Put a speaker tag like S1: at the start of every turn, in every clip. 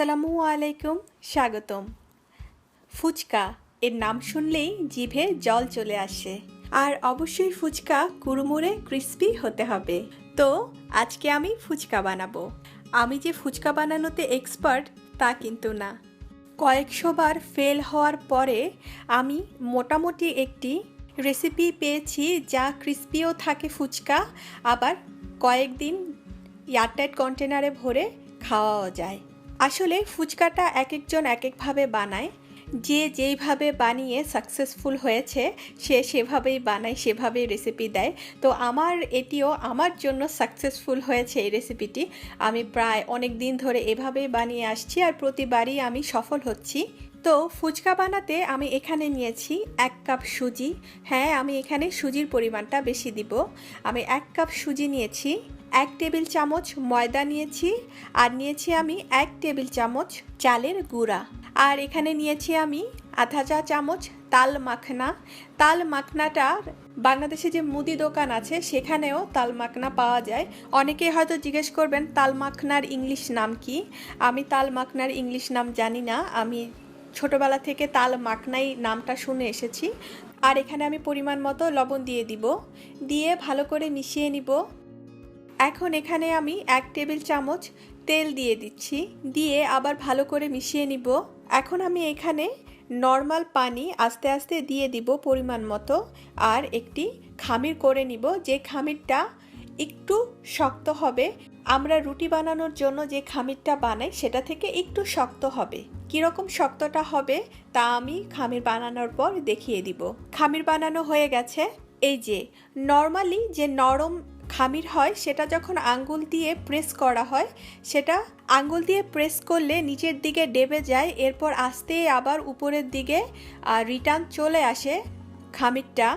S1: আসসালামু আলাইকুম, স্বাগতম। ফুচকা, এর নাম শুনলেই জিভে জল চলে আসে। আর অবশ্যই ফুচকা কুড়মুড়ে ক্রিস্পি হতে হবে। তো, আজকে আমি ফুচকা বানাবো। আমি যে ফুচকা বানানোতে এক্সপার্ট তা কিন্তু না। কয়েকশোবার ফেল হওয়ার পরে আমি মোটামুটি একটি রেসিপি পেয়েছি, যা ক্রিস্পিও থাকে ফুচকা, আবার কয়েকদিন এয়ারটাইট কন্টেনারে ভরে খাওয়াও যায়। আসলে ফুচকাটা এক একজন এক একভাবে বানায়। যে যেইভাবে বানিয়ে সাকসেসফুল হয়েছে, সে সেভাবেই বানায়, সেভাবেই রেসিপি দেয়। তো আমার এটিও আমার জন্য সাকসেসফুল হয়েছে এই রেসিপিটি আমি প্রায় অনেক দিন ধরে এভাবেই বানিয়ে আসছি আর প্রতিবারই আমি সফল হচ্ছি। তো ফুচকা বানাতে আমি এখানে নিয়েছি এক কাপ সুজি। হ্যাঁ আমি এখানে সুজির পরিমাণটা বেশি দিব। আমি এক কাপ সুজি নিয়েছি। এক টেবিল চামচ ময়দা নিয়েছি, আর নিয়েছি আমি এক টেবিল চামচ চালের গুঁড়া। আর এখানে নিয়েছি আমি আধা চা চামচ তাল মাখনা। তাল মাখনাটা বাংলাদেশে যে মুদি দোকান আছে, সেখানেও তাল মাখনা পাওয়া যায়। অনেকে হয়তো জিজ্ঞেস করবেন, তাল মাখনার ইংলিশ নাম কি? আমি তাল মাখনার ইংলিশ নাম জানি না। আমি ছোটবেলা থেকে তাল মাখনাই নামটা শুনে এসেছি। আর এখানে আমি পরিমাণ মতো লবণ দিয়ে দিব। দিয়ে ভালো করে মিশিয়ে নিব। এখন এখানে আমি এক টেবিল চামচ তেল দিয়ে দিচ্ছি, দিয়ে আবার ভালো করে মিশিয়ে নিব। এখন আমি এখানে নর্মাল পানি আস্তে আস্তে দিয়ে দিব পরিমাণ মতো, আর একটি খামির করে নিব। যে খামিরটা একটু শক্ত হবে, আমরা রুটি বানানোর জন্য যে খামিরটা বানাই সেটা থেকে একটু শক্ত হবে। কীরকম শক্তটা হবে তা আমি খামির বানানোর পর দেখিয়ে দিব। খামির বানানো হয়ে গেছে। এই যে, নর্মালি যে নরম খামির হয়, সেটা যখন আঙ্গুল দিয়ে প্রেস করা হয়, সেটা আঙ্গুল দিয়ে প্রেস করলে নিচের দিকে ডেবে যায়, এরপর আস্তে আবার উপরের দিকে রিটার্ন চলে আসে খামিরটা।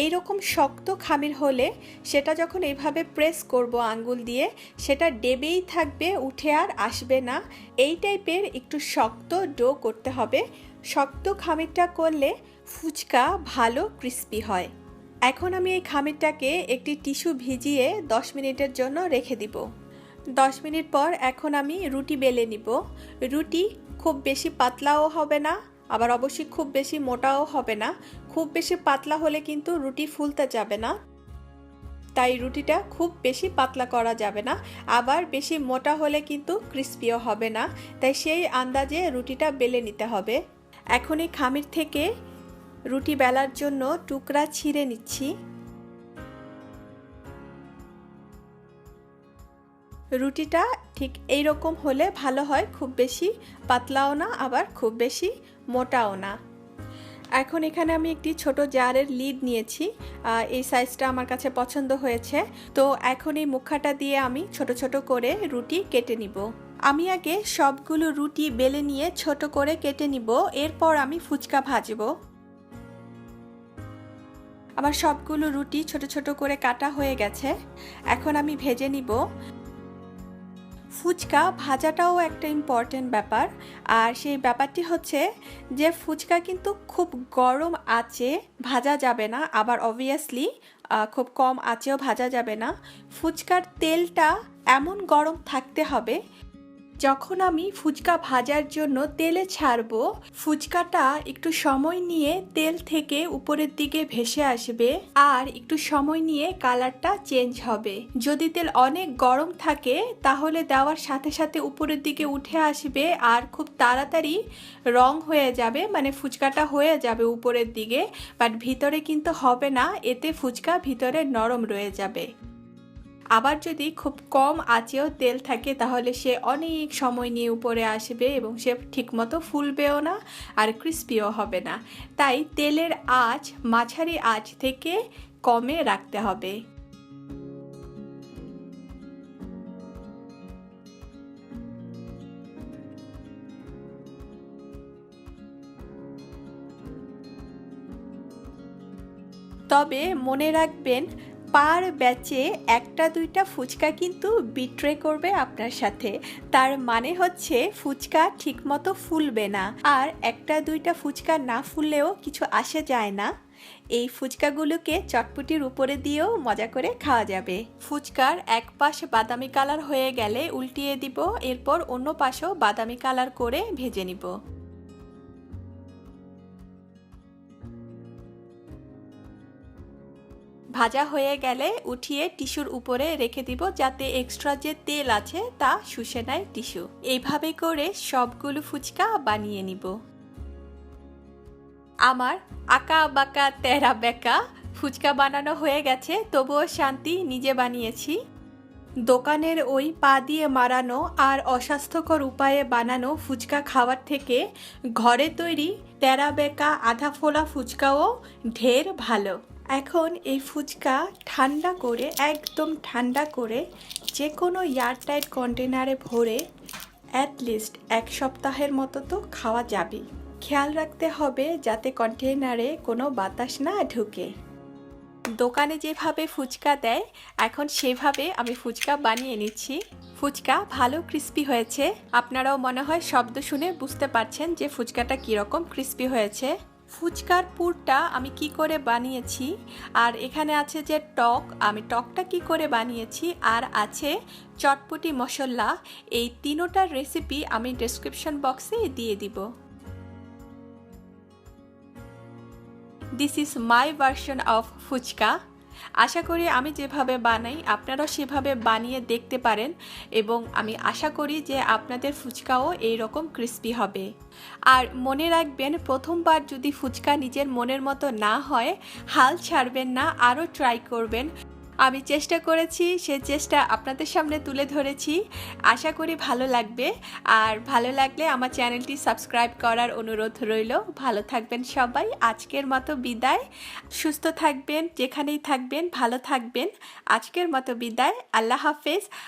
S1: এই রকম শক্ত খামির হলে সেটা যখন এইভাবে প্রেস করব আঙ্গুল দিয়ে, সেটা ডেবেই থাকবে, উঠে আর আসবে না। এই টাইপের একটু শক্ত ডো করতে হবে। শক্ত খামিরটা করলে ফুচকা ভালো ক্রিস্পি হয়। এখন আমি এই খামিরটাকে একটি টিস্যু ভিজিয়ে দশ মিনিটের জন্য রেখে দিব। দশ মিনিট পর এখন আমি রুটি বেলে নিব। রুটি খুব বেশি পাতলাও হবে না, আবার অবশ্যই খুব বেশি মোটাও হবে না। খুব বেশি পাতলা হলে কিন্তু রুটি ফুলতে যাবে না। তাই রুটিটা খুব বেশি পাতলা করা যাবে না, আবার বেশি মোটা হলে কিন্তু ক্রিস্পিও হবে না। তাই সেই আন্দাজে রুটিটা বেলে নিতে হবে। এখন এই খামির থেকে রুটি বেলার জন্য টুকরা ছিঁড়ে নিচ্ছি। রুটিটা ঠিক এই রকম হলে ভালো হয়, খুব বেশি পাতলাও না, আবার খুব বেশি মোটাও না। এখন এখানে আমি একটি ছোট জারের লিড নিয়েছি এই সাইজটা আমার কাছে পছন্দ হয়েছে। তো এখন এই মুখাটা দিয়ে আমি ছোট ছোট করে রুটি কেটে নিব। আমি আগে সবগুলো রুটি বেলে নিয়ে ছোট করে কেটে নিব, এরপর আমি ফুচকা ভাজবো। আমার সবগুলো রুটি ছোট ছোট করে কাটা হয়ে গেছে। এখন আমি ভেজে নিব। ফুচকা ভাজাটাও একটা ইম্পর্টেন্ট ব্যাপার। আর সেই ব্যাপারটি হচ্ছে যে ফুচকা কিন্তু খুব গরম আঁচে ভাজা যাবে না। আবার অবভিয়াসলি খুব কম আঁচেও ভাজা যাবে না। ফুচকার তেলটা এমন গরম থাকতে হবে যখন আমি ফুচকা ভাজার জন্য তেলে ছাড়বো, ফুচকাটা একটু সময় নিয়ে তেল থেকে উপরের দিকে ভেসে আসবে আর একটু সময় নিয়ে কালারটা চেঞ্জ হবে। যদি তেল অনেক গরম থাকে, তাহলে দেওয়ার সাথে সাথে উপরের দিকে উঠে আসবে আর খুব তাড়াতাড়ি রং হয়ে যাবে মানে ফুচকাটা হয়ে যাবে উপরের দিকে। বাট ভিতরে কিন্তু হবে না, এতে ফুচকা ভিতরে নরম রয়ে যাবে। আবার যদি খুব কম আঁচেও তেল থাকে, তাহলে সে অনেক সময় নিয়ে উপরে আসবে এবং সে ঠিকমতো ফুলবেও না আর ক্রিস্পিও হবে না। তাই তেলের আঁচ, মাঝারি আঁচ থেকে কমে রাখতে হবে। তবে মনে রাখবেন পার ব্যাচে একটা দুইটা ফুচকা কিন্তু বিট্রে করবে আপনার সাথে। তার মানে হচ্ছে ফুচকা ঠিকমতো ফুলবে না। আর একটা দুইটা ফুচকা না ফুললেও কিছু আসে যায় না। এই ফুচকাগুলোকে চটপটির উপরে দিয়েও মজা করে খাওয়া যাবে। ফুচকার এক পাশ বাদামি কালার হয়ে গেলে উল্টিয়ে দিব, এরপর অন্য পাশেও বাদামি কালার করে ভেজে নিব। ভাজা হয়ে গেলে উঠিয়ে টিস্যুর উপরে রেখে দিব যাতে এক্সট্রা যে তেল আছে তা শুষে নেয় টিস্যু। এইভাবে করে সবগুলো ফুচকা বানিয়ে নিব। আমার আঁকা বাঁকা তেরা বেকা ফুচকা বানানো হয়ে গেছে, তবুও শান্তি নিজে বানিয়েছি। দোকানের ওই পা দিয়ে মারানো আর অস্বাস্থ্যকর উপায়ে বানানো ফুচকা খাওয়ার থেকে ঘরে তৈরি তেরা বেকা আধা ফোলা ফুচকাও ঢের ভালো। এখন এই ফুচকা ঠান্ডা করে, একদম ঠান্ডা করে যে কোনো এয়ারটাইট কন্টেনারে ভরে অ্যাটলিস্ট এক সপ্তাহের মতো তো খাওয়া যাবে খেয়াল রাখতে হবে যাতে কন্টেনারে কোনো বাতাস না ঢুকে। দোকানে যেভাবে ফুচকা দেয়, এখন সেভাবে আমি ফুচকা বানিয়ে নিচ্ছি। ফুচকা ভালো ক্রিস্পি হয়েছে। আপনারাও মনে হয় শব্দ শুনে বুঝতে পারছেন যে ফুচকাটা কীরকম ক্রিস্পি হয়েছে। ফুচকার পুরটা আমি কি করে বানিয়েছি? আর এখানে আছে যে টক, আমি টকটা কি করে বানিয়েছি? আর আছে চটপটি মশলা। এই তিনোটার রেসিপি আমি ডেসক্রিপশন বক্সে দিয়ে দিব। This is my version of fuchka. আশা করি আমি যেভাবে বানাই আপনারাও সেভাবে বানিয়ে দেখতে পারেন এবং আমি আশা করি যে আপনাদের ফুচকাও এই রকম ক্রিস্পি হবে। আর মনে রাখবেন, প্রথমবার যদি ফুচকা নিজের মনের মতো না হয়, হাল ছাড়বেন না, আরও ট্রাই করবেন। আমি চেষ্টা করেছি, সে চেষ্টা আপনাদের সামনে তুলে ধরেছি। আশা করি ভালো লাগবে। আর ভালো লাগলে আমার চ্যানেলটি সাবস্ক্রাইব করার অনুরোধ রইল। ভালো থাকবেন সবাই। আজকের মতো বিদায়। সুস্থ থাকবেন, যেখানেই থাকবেন, ভালো থাকবেন। আজকের মতো বিদায়। আল্লাহ হাফেজ।